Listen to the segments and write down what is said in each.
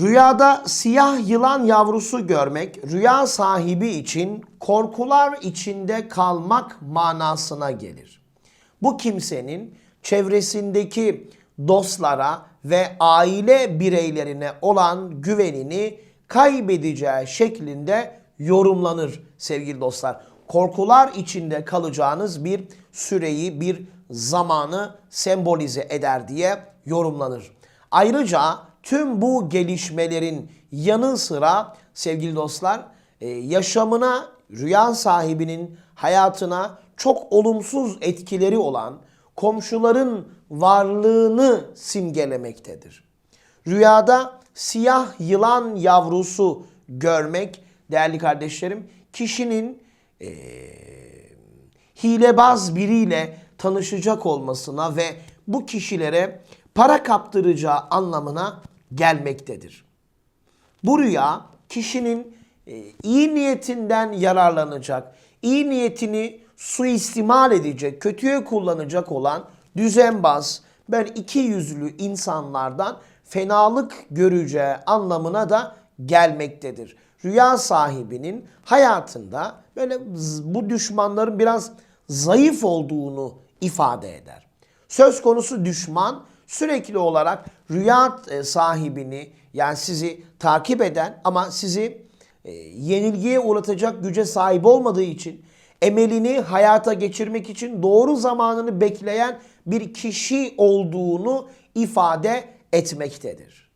Rüyada siyah yılan yavrusu görmek rüya sahibi için korkular içinde kalmak manasına gelir. Bu kimsenin çevresindeki dostlara ve aile bireylerine olan güvenini kaybedeceği şeklinde yorumlanır sevgili dostlar. Korkular içinde kalacağınız bir süreyi, bir zamanı sembolize eder diye yorumlanır. Ayrıca tüm bu gelişmelerin yanı sıra sevgili dostlar e, yaşamına, rüya sahibinin hayatına çok olumsuz etkileri olan komşuların varlığını simgelemektedir. Rüyada siyah yılan yavrusu görmek değerli kardeşlerim kişinin e, hilebaz biriyle tanışacak olmasına ve bu kişilere para kaptıracağı anlamına gelmektedir. Bu rüya kişinin e, iyi niyetinden yararlanacak, iyi niyetini suistimal edecek, kötüye kullanacak olan düzenbaz, böyle iki yüzlü insanlardan fenalık göreceği anlamına da gelmektedir. Rüya sahibinin hayatında böyle bu düşmanların biraz zayıf olduğunu ifade eder. Söz konusu düşman sürekli olarak rüya e, sahibini yani sizi takip eden ama sizi e, yenilgiye uğratacak güce sahip olmadığı için emelini hayata geçirmek için doğru zamanını bekleyen bir kişi olduğunu ifade etmektedir.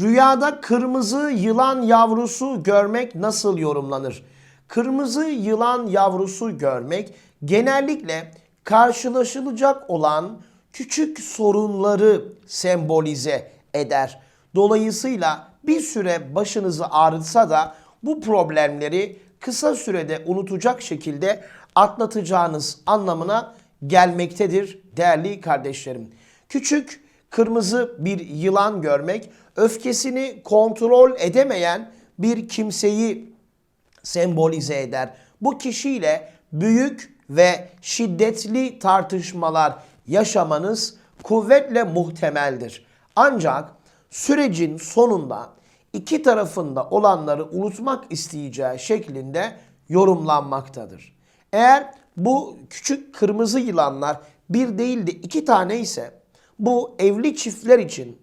Rüyada kırmızı yılan yavrusu görmek nasıl yorumlanır? Kırmızı yılan yavrusu görmek genellikle karşılaşılacak olan küçük sorunları sembolize eder. Dolayısıyla bir süre başınızı ağrıtsa da bu problemleri kısa sürede unutacak şekilde atlatacağınız anlamına gelmektedir değerli kardeşlerim. Küçük kırmızı bir yılan görmek öfkesini kontrol edemeyen bir kimseyi sembolize eder. Bu kişiyle büyük ve şiddetli tartışmalar yaşamanız kuvvetle muhtemeldir. Ancak sürecin sonunda iki tarafında olanları unutmak isteyeceği şeklinde yorumlanmaktadır. Eğer bu küçük kırmızı yılanlar bir değil de iki tane ise bu evli çiftler için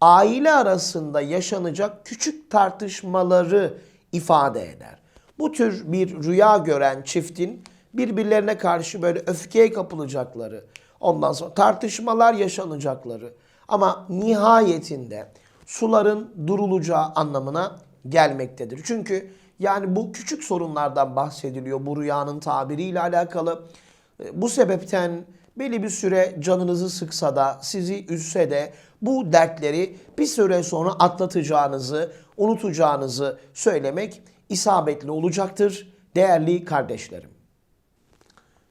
aile arasında yaşanacak küçük tartışmaları ifade eder. Bu tür bir rüya gören çiftin birbirlerine karşı böyle öfkeye kapılacakları, ondan sonra tartışmalar yaşanacakları ama nihayetinde suların durulacağı anlamına gelmektedir. Çünkü yani bu küçük sorunlardan bahsediliyor bu rüyanın tabiriyle alakalı. E, Bu sebepten belli bir süre canınızı sıksa da sizi üzse de bu dertleri bir süre sonra atlatacağınızı, unutacağınızı söylemek isabetli olacaktır değerli kardeşlerim.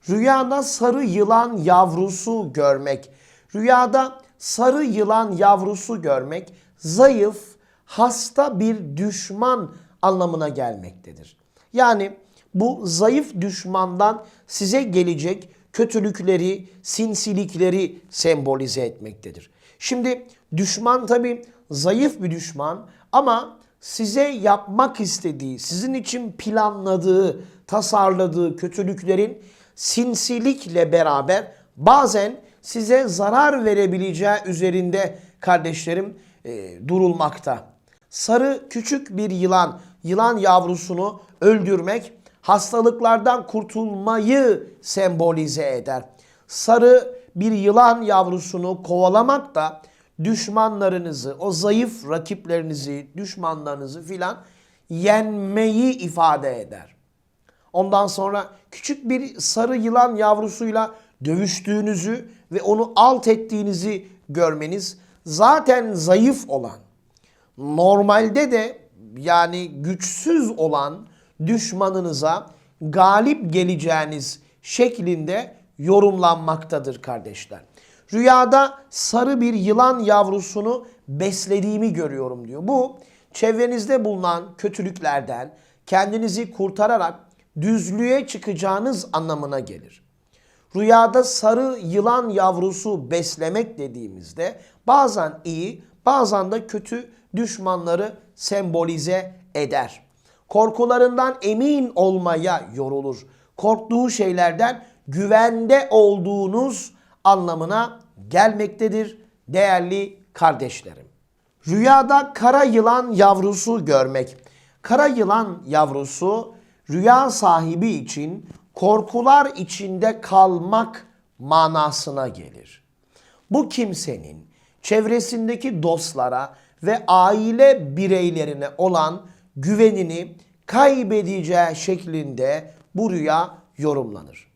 Rüyada sarı yılan yavrusu görmek. Rüyada sarı yılan yavrusu görmek zayıf, hasta bir düşman anlamına gelmektedir. Yani bu zayıf düşmandan size gelecek kötülükleri, sinsilikleri sembolize etmektedir. Şimdi düşman tabi zayıf bir düşman ama size yapmak istediği, sizin için planladığı, tasarladığı kötülüklerin sinsilikle beraber bazen size zarar verebileceği üzerinde kardeşlerim e, durulmakta. Sarı küçük bir yılan, yılan yavrusunu öldürmek hastalıklardan kurtulmayı sembolize eder. Sarı bir yılan yavrusunu kovalamak da düşmanlarınızı, o zayıf rakiplerinizi, düşmanlarınızı filan yenmeyi ifade eder. Ondan sonra küçük bir sarı yılan yavrusuyla dövüştüğünüzü ve onu alt ettiğinizi görmeniz zaten zayıf olan, normalde de yani güçsüz olan düşmanınıza galip geleceğiniz şeklinde yorumlanmaktadır kardeşler. Rüyada sarı bir yılan yavrusunu beslediğimi görüyorum diyor. Bu çevrenizde bulunan kötülüklerden kendinizi kurtararak düzlüğe çıkacağınız anlamına gelir. Rüyada sarı yılan yavrusu beslemek dediğimizde bazen iyi bazen de kötü düşmanları sembolize eder. Korkularından emin olmaya yorulur. Korktuğu şeylerden güvende olduğunuz anlamına gelmektedir değerli kardeşlerim. Rüyada kara yılan yavrusu görmek. Kara yılan yavrusu rüya sahibi için korkular içinde kalmak manasına gelir. Bu kimsenin çevresindeki dostlara ve aile bireylerine olan güvenini kaybedeceği şeklinde bu rüya yorumlanır.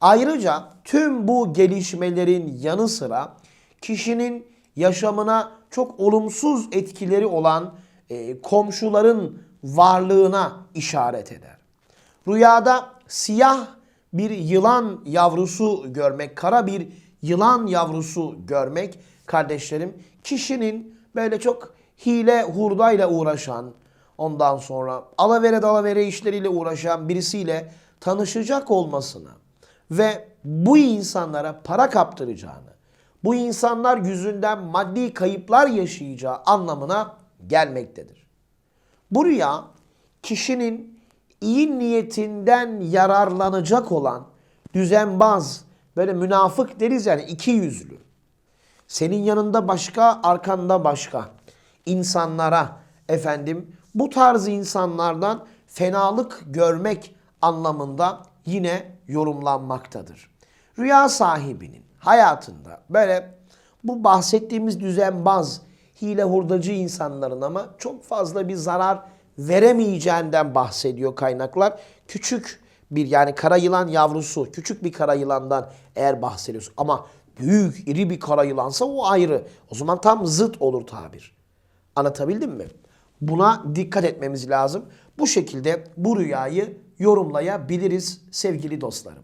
Ayrıca tüm bu gelişmelerin yanı sıra kişinin yaşamına çok olumsuz etkileri olan e, komşuların varlığına işaret eder. Rüyada siyah bir yılan yavrusu görmek, kara bir yılan yavrusu görmek kardeşlerim kişinin böyle çok hile hurdayla uğraşan, ondan sonra alavere dalavere işleriyle uğraşan birisiyle tanışacak olmasına ve bu insanlara para kaptıracağını, bu insanlar yüzünden maddi kayıplar yaşayacağı anlamına gelmektedir. Bu rüya kişinin iyi niyetinden yararlanacak olan düzenbaz, böyle münafık deriz yani iki yüzlü. Senin yanında başka, arkanda başka insanlara efendim bu tarz insanlardan fenalık görmek anlamında yine yorumlanmaktadır. Rüya sahibinin hayatında böyle bu bahsettiğimiz düzenbaz, hile hurdacı insanların ama çok fazla bir zarar veremeyeceğinden bahsediyor kaynaklar. Küçük bir yani kara yılan yavrusu, küçük bir kara yılandan eğer bahsediyorsun ama büyük, iri bir kara yılansa o ayrı. O zaman tam zıt olur tabir. Anlatabildim mi? Buna dikkat etmemiz lazım. Bu şekilde bu rüyayı yorumlayabiliriz sevgili dostlarım.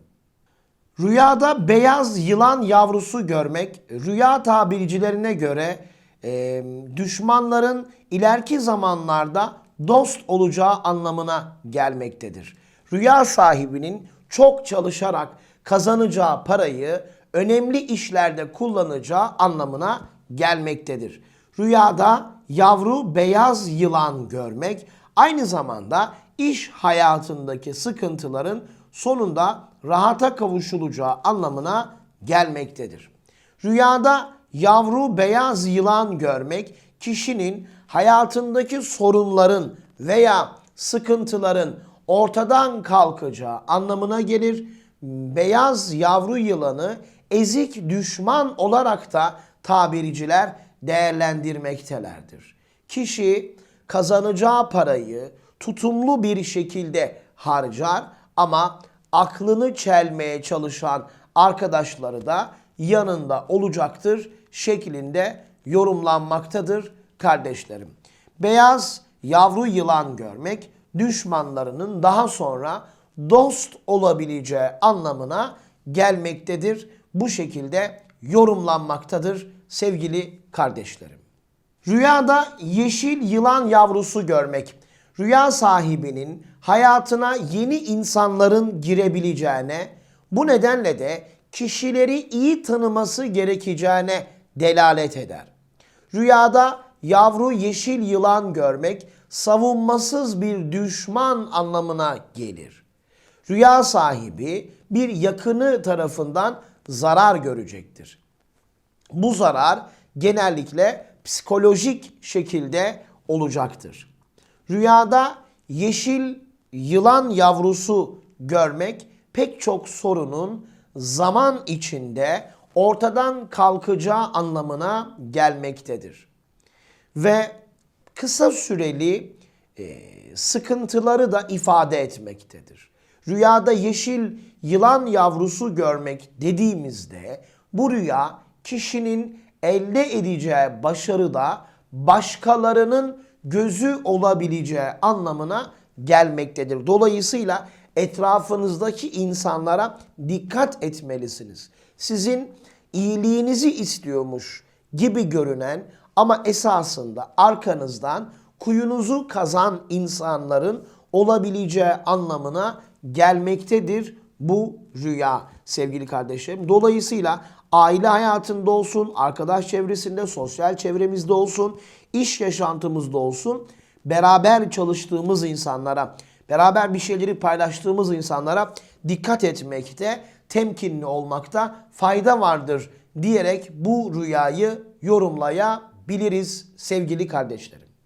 Rüyada beyaz yılan yavrusu görmek, rüya tabircilerine göre e, düşmanların ileriki zamanlarda dost olacağı anlamına gelmektedir. Rüya sahibinin çok çalışarak kazanacağı parayı önemli işlerde kullanacağı anlamına gelmektedir. Rüyada yavru beyaz yılan görmek aynı zamanda iş hayatındaki sıkıntıların sonunda rahata kavuşulacağı anlamına gelmektedir. Rüyada yavru beyaz yılan görmek kişinin hayatındaki sorunların veya sıkıntıların ortadan kalkacağı anlamına gelir. Beyaz yavru yılanı ezik düşman olarak da tabirciler değerlendirmektelerdir. Kişi kazanacağı parayı tutumlu bir şekilde harcar ama aklını çelmeye çalışan arkadaşları da yanında olacaktır şeklinde yorumlanmaktadır kardeşlerim. Beyaz yavru yılan görmek düşmanlarının daha sonra dost olabileceği anlamına gelmektedir. Bu şekilde yorumlanmaktadır sevgili kardeşlerim. Rüyada yeşil yılan yavrusu görmek, rüya sahibinin hayatına yeni insanların girebileceğine, bu nedenle de kişileri iyi tanıması gerekeceğine delalet eder. Rüyada yavru yeşil yılan görmek savunmasız bir düşman anlamına gelir. Rüya sahibi bir yakını tarafından zarar görecektir. Bu zarar genellikle psikolojik şekilde olacaktır. Rüyada yeşil yılan yavrusu görmek pek çok sorunun zaman içinde ortadan kalkacağı anlamına gelmektedir. Ve kısa süreli e, sıkıntıları da ifade etmektedir. Rüyada yeşil yılan yavrusu görmek dediğimizde bu rüya kişinin elde edeceği başarıda başkalarının gözü olabileceği anlamına gelmektedir. Dolayısıyla etrafınızdaki insanlara dikkat etmelisiniz. Sizin iyiliğinizi istiyormuş gibi görünen ama esasında arkanızdan kuyunuzu kazan insanların olabileceği anlamına gelmektedir bu rüya sevgili kardeşlerim. Dolayısıyla aile hayatında olsun, arkadaş çevresinde, sosyal çevremizde olsun, iş yaşantımızda olsun beraber çalıştığımız insanlara, beraber bir şeyleri paylaştığımız insanlara dikkat etmekte, temkinli olmakta fayda vardır diyerek bu rüyayı yorumlayabiliriz sevgili kardeşlerim.